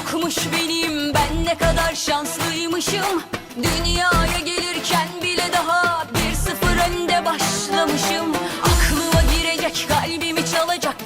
yokmuş benim Ben ne kadar şanslıymışım. Dünyaya gelirken bile daha Bir sıfır önde başlamışım. Aklıma girecek kalbimi çalacak